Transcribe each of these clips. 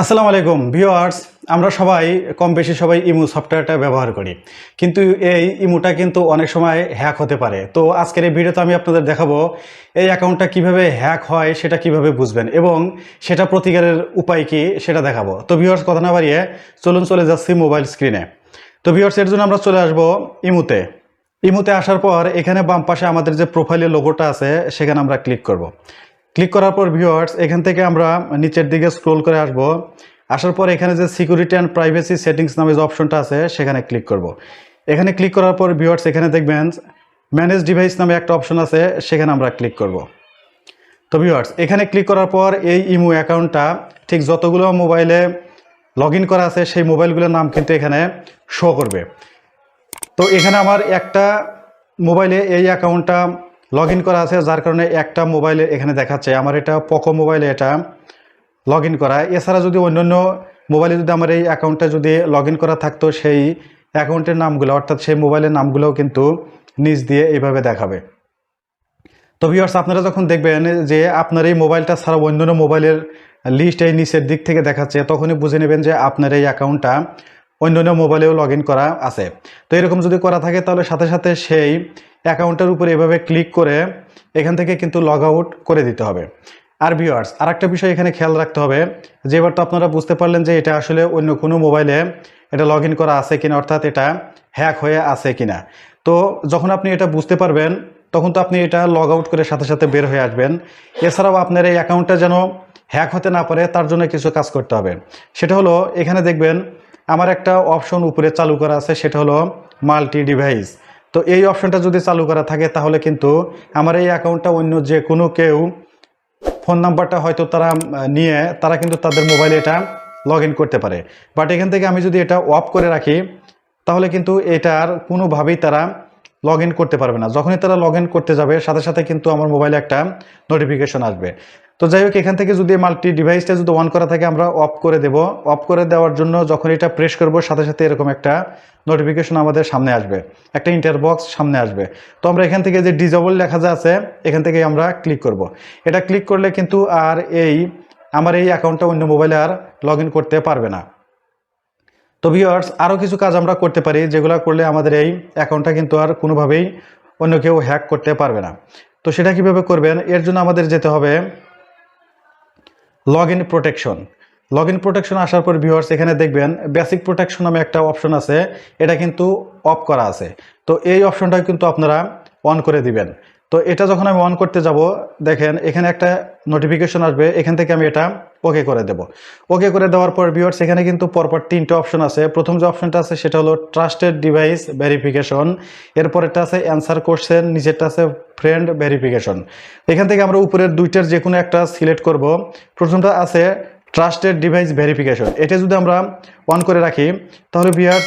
আসসালামু আলাইকুম, ভিউয়ার্স। আমরা সবাই কম বেশি সবাই ইমু সফটওয়্যারটা ব্যবহার করি। কিন্তু এই ইমুটা কিন্তু অনেক সময় হ্যাক হতে পারে। তো আজকের এই ভিডিওতে আমি আপনাদের দেখাবো, এই অ্যাকাউন্টটা কীভাবে হ্যাক হয়, সেটা কীভাবে বুঝবেন এবং সেটা প্রতিকারের উপায় কি, সেটা দেখাবো। তো ভিউয়ার্স, কথা না বাড়িয়ে চলুন চলে যাচ্ছি মোবাইল স্ক্রিনে। তো ভিউয়ার্স, এর জন্য আমরা চলে আসব ইমুতে। ইমুতে আসার পর এখানে বাম পাশে আমাদের যে প্রোফাইলের লোগোটা আছে, সেখানে আমরা ক্লিক করব। ক্লিক করার পর ভিউয়ার্স এখান থেকে আমরা নিচের দিকে স্ক্রোল করে আসব আসার পর এখানে যে সিকিউরিটি অ্যান্ড প্রাইভেসি সেটিংস নামে যে অপশনটা আছে, সেখানে ক্লিক করব। এখানে ক্লিক করার পর ভিউয়ার্স এখানে দেখবেন ম্যানেজ ডিভাইস নামে একটা অপশন আছে, সেখানে আমরা ক্লিক করব। তো ভিউয়ার্স এখানে ক্লিক করার পর এই ইমো অ্যাকাউন্টটা ঠিক যতগুলো মোবাইলে লগ করা আছে, সেই মোবাইলগুলোর নাম কিন্তু এখানে শো করবে তো এখানে আমার একটা মোবাইলে এই অ্যাকাউন্টটা লগ করা আছে, যার কারণে একটা মোবাইলে এখানে দেখাচ্ছে। আমার এটা পোকো মোবাইলে এটা লগ করা। এছাড়া যদি অন্যান্য মোবাইলে যদি আমার এই অ্যাকাউন্টটা যদি লগ করা থাকতো, সেই অ্যাকাউন্টের নামগুলো, অর্থাৎ সেই মোবাইলের নামগুলোও কিন্তু নিচ দিয়ে এইভাবে দেখাবে। তো ভিউয়ার্স আপনারা যখন দেখবেন যে আপনার এই মোবাইলটা ছাড়া অন্যান্য মোবাইলের লিস্ট এই নিচের দিক থেকে দেখাচ্ছে, তখনই বুঝে নেবেন যে আপনার এই অ্যাকাউন্টটা অন্যান্য মোবাইলেও লগ করা আছে। তো এরকম যদি করা থাকে, তাহলে সাথে সাথে সেই অ্যাকাউন্টের উপরে এভাবে ক্লিক করে এখান থেকে কিন্তু লগ আউট করে দিতে হবে। আর ভিউয়ার্স আর একটা বিষয় এখানে খেয়াল রাখতে হবে। যে এবার তো আপনারা বুঝতে পারলেন যে এটা আসলে অন্য কোনো মোবাইলে এটা লগ করা আছে কিনা, অর্থাৎ এটা হ্যাক হয়ে আছে কিনা। তো যখন আপনি এটা বুঝতে পারবেন, তখন তো আপনি এটা লগ আউট করে সাথে সাথে বের হয়ে আসবেন। এছাড়াও আপনার এই অ্যাকাউন্টটা যেন হ্যাক হতে না পারে, তার জন্য কিছু কাজ করতে হবে। সেটা হলো, এখানে দেখবেন আমার একটা অপশন উপরে চালু করা আছে, সেটা হলো মাল্টি ডিভাইস। তো এই অপশনটা যদি চালু করা থাকে, তাহলে কিন্তু আমার এই অ্যাকাউন্টটা অন্য যে কোনো কেউ ফোন নাম্বারটা হয়তো তারা নিয়ে তারা কিন্তু তাদের মোবাইলে এটা লগ করতে পারে। বাট এখান থেকে আমি যদি এটা অফ করে রাখি, তাহলে কিন্তু এটার কোনোভাবেই তারা লগ করতে পারবে না। যখনই তারা লগ করতে যাবে, সাথে সাথে কিন্তু আমার মোবাইলে একটা নোটিফিকেশন আসবে। তো যাই হোক, এখান থেকে যদি মাল্টি ডিভাইসটা যদি অন করা থাকে, আমরা অফ করে দেব। অফ করে দেওয়ার জন্য যখন এটা প্রেস করব, সাথে সাথে এরকম একটা নোটিফিকেশন আমাদের সামনে আসবে। একটা ইন্টারবক্স সামনে আসবে। তো আমরা এখান থেকে যে ডিজেবল লেখা যা আছে, এখান থেকে আমরা ক্লিক করব। এটা ক্লিক করলে কিন্তু আর এই, আমার এই অ্যাকাউন্টটা অন্য মোবাইলে আর লগ করতে পারবে না। তো ভিওয়ার্স আরও কিছু কাজ আমরা করতে পারি, যেগুলো করলে আমাদের এই অ্যাকাউন্টটা কিন্তু আর কোনোভাবেই অন্য কেউ হ্যাক করতে পারবে না। তো সেটা কীভাবে করবেন? এর জন্য আমাদের যেতে হবে log in protection log in protection আসার পর ভিউয়ার্স এখানে দেখবেন বেসিক প্রোটেকশন নামে একটা অপশন আছে, এটা কিন্তু অফ করা আছে। তো এই অপশনটা কিন্তু আপনারা অন করে দিবেন। তো এটা যখন আমি অন করতে যাব, দেখেন এখানে একটা নোটিফিকেশন আসবে, এখান থেকে আমি এটা ওকে করে দেব। ওকে করে দেওয়ার পর ভিউয়ার্স এখানে কিন্তু পরপর তিনটে অপশন আছে। প্রথম যে অপশনটা আছে, সেটা হলো ট্রাস্টেড ডিভাইস ভেরিফিকেশন এরপরেরটা আছে অ্যান্সার কোশ্চেন নিচেরটা আছে ফ্রেন্ড ভেরিফিকেশন এখান থেকে আমরা উপরের দুইটার যে কোনো একটা সিলেক্ট করব। প্রথমটা আছে ট্রাস্টেড ডিভাইস ভেরিফিকেশন। এটা যদি আমরা অন করে রাখি, তাহলে ভিউয়ার্স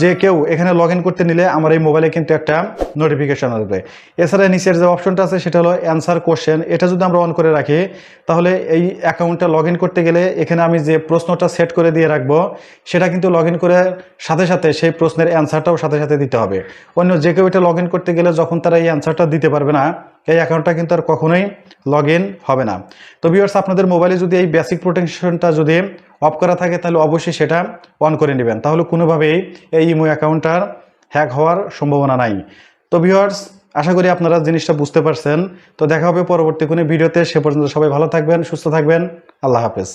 যে কেউ এখানে লগ করতে নিলে আমার এই মোবাইলে কিন্তু একটা নোটিফিকেশান আসবে। এছাড়া নিচের যে অপশনটা আছে, সেটা হলো অ্যান্সার কোশ্চেন এটা যদি আমরা অন করে রাখি, তাহলে এই অ্যাকাউন্টটা লগ করতে গেলে এখানে আমি যে প্রশ্নটা সেট করে দিয়ে রাখব, সেটা কিন্তু লগ করে সাথে সাথে সেই প্রশ্নের অ্যান্সারটাও সাথে সাথে দিতে হবে। অন্য যে কেউ এটা লগ করতে গেলে যখন তারা এই অ্যান্সারটা দিতে পারবে না এই অ্যাকাউন্টটা কিন্তু আর কখনোই লগ হবে না। তো ভিউয়ার্স আপনাদের মোবাইলে যদি এই বেসিক প্রোটেকশনটা যদি অফ করা থাকে, তাহলে অবশ্যই সেটা অন করে নেবেন। তাহলে কোনোভাবেই এই ইমো অ্যাকাউন্টটার হ্যাক হওয়ার সম্ভাবনা নাই। তো ভিউয়ার্স আশা করি আপনারা জিনিসটা বুঝতে পারছেন। তো দেখা হবে পরবর্তী কোনো ভিডিওতে। সে পর্যন্ত সবাই ভালো থাকবেন, সুস্থ থাকবেন। আল্লাহ হাফেজ।